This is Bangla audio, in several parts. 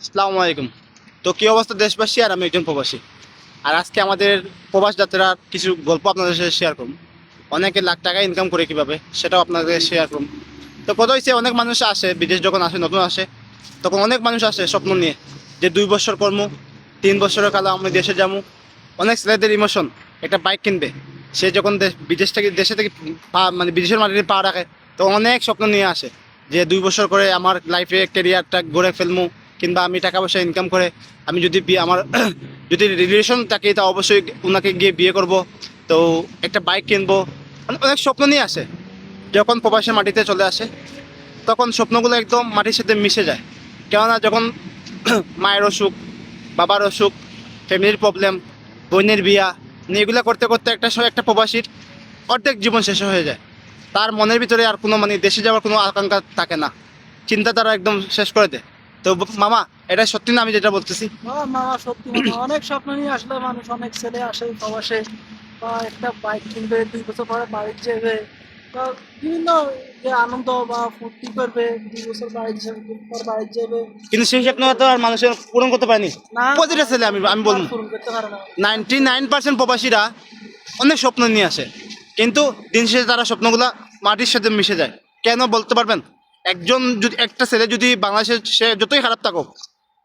আসসালামু আলাইকুম। তো কী অবস্থা দেশবাসী আর আমি একজন প্রবাসী? আর আজকে আমাদের প্রবাস যাত্রার কিছু গল্প আপনাদের সাথে শেয়ার করুন অনেকে লাখ টাকা ইনকাম করে কীভাবে, সেটাও আপনাদের শেয়ার করুন তো কত হয়েছে অনেক মানুষ আসে, বিদেশ যখন আসে, নতুন আসে, তখন অনেক মানুষ আসে স্বপ্ন নিয়ে যে দুই বছর কর্ম তিন বছরের কালে আমি দেশে যাব। অনেক ছেলেদের ইমোশন একটা বাইক কিনবে। সে যখন দেশ, বিদেশ থেকে, দেশে থেকে পা মানে বিদেশের মাটিতে পা রাখে, তো অনেক স্বপ্ন নিয়ে আসে যে দুই বছর করে আমার লাইফে ক্যারিয়ারটা গড়ে ফেলব কিংবা আমি টাকা পয়সা ইনকাম করে আমি যদি বিয়ে আমার যদি রিলেশন থাকে, তা অবশ্যই ওনাকে গিয়ে বিয়ে করব। তো একটা বাইক কিনবো। মানে অনেক স্বপ্ন নিয়ে আসে। যখন প্রবাসের মাটিতে চলে আসে, তখন স্বপ্নগুলো একদম মাটির সাথে মিশে যায়। কেননা যখন মায়ের অসুখ, বাবার অসুখ ফ্যামিলির প্রবলেম বোনের বিয়া নিয়ে এগুলো করতে করতে একটা একটা প্রবাসীর অর্ধেক জীবন শেষ হয়ে যায়। তার মনের ভিতরে আর কোনো মানে দেশে যাওয়ার কোনো আকাঙ্ক্ষা থাকে না। চিন্তাধারা একদম শেষ করে দেয়। তো মামা এটা সত্যি না আমি যেটা বলতেছি? মামা সত্যি অনেক স্বপ্ন নিয়ে আসলে মানুষ অনেক ছেলে আসে প্রবাসে বা একটা বাইক কিনবে দুই বছর পরে বাড়ি যাবে বা বিভিন্ন যে আনন্দ বা ফুর্তি করবে দুই বছর বাড়ি যাবে পর বাড়ি যাবে। কিন্তু সেই স্বপ্ন তো আর মানুষের পূরণ করতে পারেনি। প্রতিটা ছেলে আমি আমি বলব। পূরণ করতে পারে না। নাইনটি নাইন পার্সেন্ট প্রবাসীরা অনেক স্বপ্ন নিয়ে আসে। কিন্তু দিন শেষে তারা স্বপ্নগুলো মাটির সাথে মিশে যায়। কেন বলতে পারবেন? একজন যদি, একটা ছেলে যদি বাংলাদেশে সে যতই খারাপ থাকুক,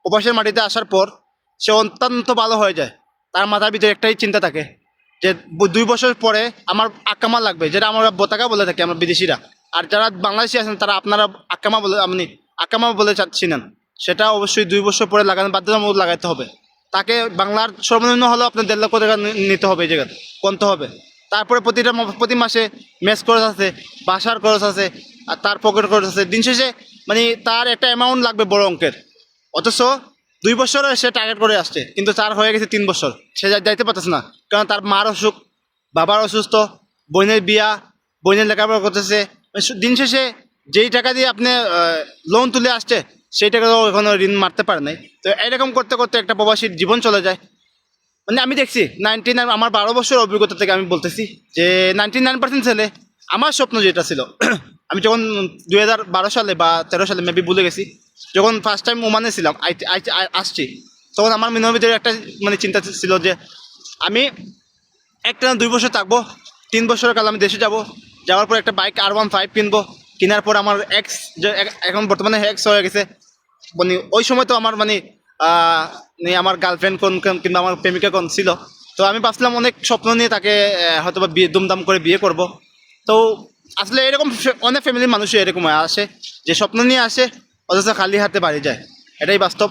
প্রবাসের মাটিতে আসার পর সে অত্যন্ত ভালো হয়ে যায়। তার মাথার ভিতরে একটাই চিন্তা থাকে যে দুই বছর পরে আমার আকামা লাগবে, যেটা আমরা বোতাকা বলে থাকি আমরা বিদেশিরা। আর যারা বাংলাদেশি আছেন, তারা আপনারা আকামা বলে, আপনি আকামা বলে চাচ্ছিলেন সেটা অবশ্যই দুই বছর পরে লাগানো, বাধ্যতামূলক লাগাতে হবে। তাকে বাংলার সর্বনিম্ন হলেও আপনার দেড় লক্ষ টাকা নিতে হবে এই জায়গাতে কমতে হবে। তারপরে প্রতিটা প্রতি মাসে মেস খরচ আছে, বাসার খরচ আছে আর তার পকেট খরচ আছে। দিন শেষে মানে তার একটা অ্যামাউন্ট লাগবে বড় অঙ্কের। অথচ দুই বছরে সে টার্গেট করে আসছে, কিন্তু তার হয়ে গেছে তিন বছর। সে যাইতে পারতেছে না, কারণ তার মার অসুখ, বাবার অসুস্থ, বোনের বিয়া, বোনের লেখাপড়া করতেছে। মানে দিন শেষে যেই টাকা দিয়ে আপনি লোন তুলে আসছে, সেই টাকা তো এখনও ঋণ মারতে পারে নাই। তো এরকম করতে করতে একটা প্রবাসীর জীবন চলে যায়। মানে আমি দেখছি নাইনটি নাইন আমার বারো বছর অভিজ্ঞতা থেকে আমি বলতেছি যে নাইনটি নাইন পার্সেন্ট ছেলে, আমার স্বপ্ন যেটা ছিল আমি যখন দুই হাজার বারো সালে বা তেরো সালে মেবি ভুলে গেছি, যখন ফার্স্ট টাইম ওমানে ছিলাম আসছি, তখন আমার মনের ভিতরে একটা মানে চিন্তা ছিল যে আমি একটা দুই বছর থাকব, তিন বছরের কাল আমি দেশে যাব, যাওয়ার পর একটা বাইক আর ওয়ান ফাইভ কিনবো, কেনার পর আমার এক্স যে এখন বর্তমানে এক্স হয়ে গেছে মানে ওই সময় তো আমার মানে মানে আমার গার্লফ্রেন্ড কোন কিংবা আমার প্রেমিকা কোন ছিল। তো আমি ভাবছিলাম অনেক স্বপ্ন নিয়ে তাকে হয়তো বা বিয়ে দুমদাম করে বিয়ে করব। তো আসলে এরকম অনেক ফ্যামিলির মানুষই এরকম আসে, যে স্বপ্ন নিয়ে আসে, অথচ খালি হাতে বাড়ি যায়। এটাই বাস্তব।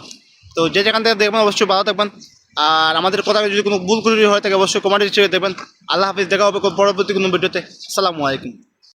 তো যে যেখান থেকে দেখবেন, অবশ্যই ভালো থাকবেন। আর আমাদের কথা যদি কোনো ভুল করি হয়ে থাকে অবশ্যই কমেন্ট হিসেবে দেখবেন। আল্লাহ হাফিজ, দেখা হবে পরবর্তী কোনো ভিডিওতে। আসসালামু আলাইকুম।